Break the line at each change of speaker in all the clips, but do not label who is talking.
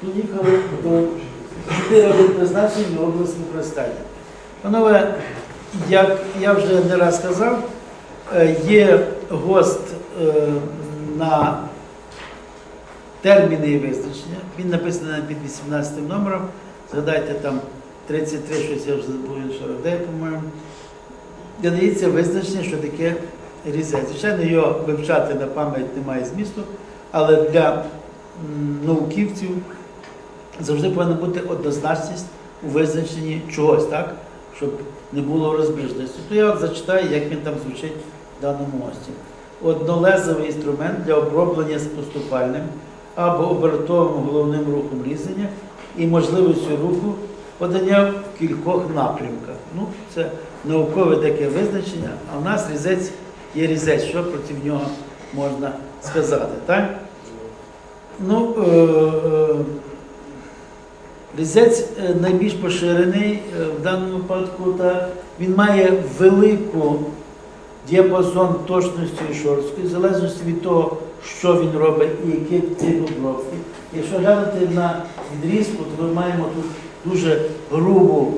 Поїхали до чотири призначень в область. Панове, як я вже не раз казав, е, є ГОСТ е, на терміни і визначення. Він написаний під 18 номером. Згадайте там 33, щось я вже забув, 49, по-моєму. Де дається визначення, що таке різець. Звичайно, його вивчати на пам'ять немає змісту, але для науківців завжди повинна бути однозначність у визначенні чогось, так? щоб не було розбіжності. То я зачитаю, як він там звучить в даному мості. Однолезовий інструмент для оброблення з поступальним або обертовим головним рухом різання і можливістю руху подання в кількох напрямках. Ну, це наукове таке визначення, а в нас різець є різець, що проти нього можна сказати. Так? Ну, е, е, Різець е, найбільш поширений е, в даному випадку, він має велику діапазон точності і шорсткості, в залежності від того, що він робить і який тип обробки. Якщо глянути на відрізку, то ми маємо тут дуже грубу,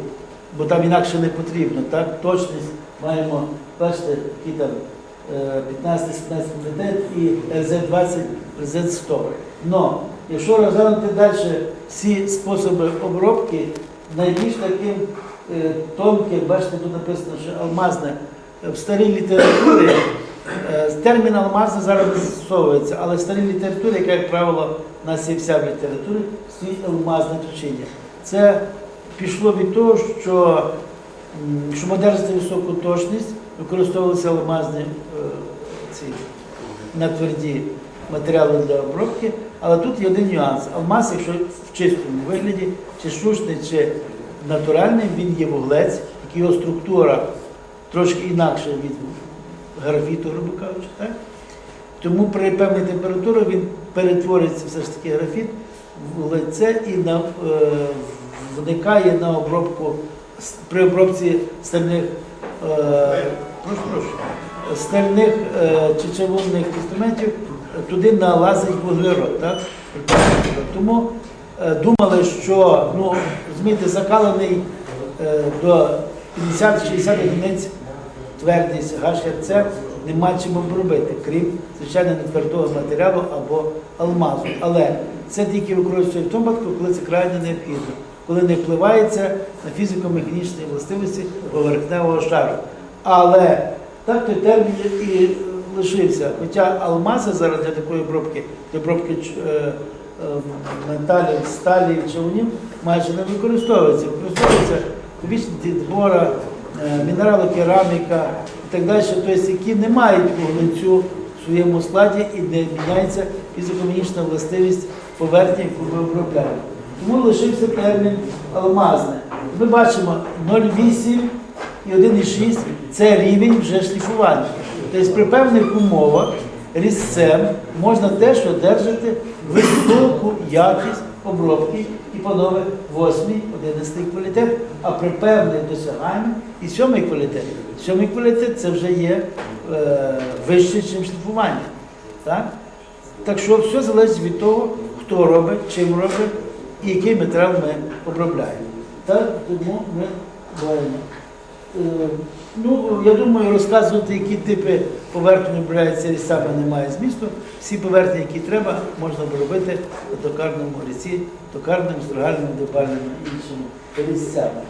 бо там інакше не потрібно, так? Точність маємо, бачите, які там е, 15-17 мм і РЗ-20, РЗ-100. Якщо розглянути далі всі способи обробки, найбільш таким е, тонким, бачите, тут написано, що алмазне, Е, в старій літературі е, термін алмазне зараз не застосовується, але в старій літературі, яка, як правило, у нас є вся в літературі, стоїть алмазне точіння. Це пішло від того, що щоб одержати високу точність, використовувалися алмазні е, ці на тверді матеріали для обробки, але тут є один нюанс. Алмаз, якщо в чистому вигляді, чи штучний, чи натуральний, він є вуглець, його структура трошки інакша від графіту, грубо кажучи. Так? Тому при певній температурі він перетворюється все ж таки графіт в вуглеця і на, е, вникає на обробку при обробці стальних е, стальних е, чи чавунних інструментів туди налазить вуглерод. Так? Тому е, думали, що ну, розумієте, закалений е, до 50-60 одиниць твердість ГХРЦ нема чим обробити, крім звичайно нетвердого матеріалу або алмазу. Але це тільки використовується в тому випадку, коли це крайне необхідно, коли не впливається на фізико-механічні властивості поверхневого шару. Але так той термін і лишився. Хоча алмази зараз для такої обробки, для обробки е, е, металів, сталі, човнів майже не використовується. Використовується побічні двора, е, мінералокераміка і так далі, тобто, які не мають вуглецю в своєму складі і не міняється фізико-механічна властивість поверхні, яку ми обробляємо. Тому лишився термін алмазне. Ми бачимо 0,8 і 1,6 це рівень вже шліфування. Тобто при певних умовах різцем можна теж одержати високу якість обробки і панове 8, 11 квалітет, а при певних досяганнях і 7 квалітет. 7 квалітет це вже є е, вище, ніж шліфування. Так? Так що все залежить від того, хто робить, чим робить і який матеріал ми обробляємо. Так, тому ми маємо. Е, Ну, я думаю, розказувати, які типи поверхні обробляються лісами, немає змісту. Всі поверхні, які треба, можна обробити на токарному ріці, токарним, строгальним, дебальним і іншими різцями.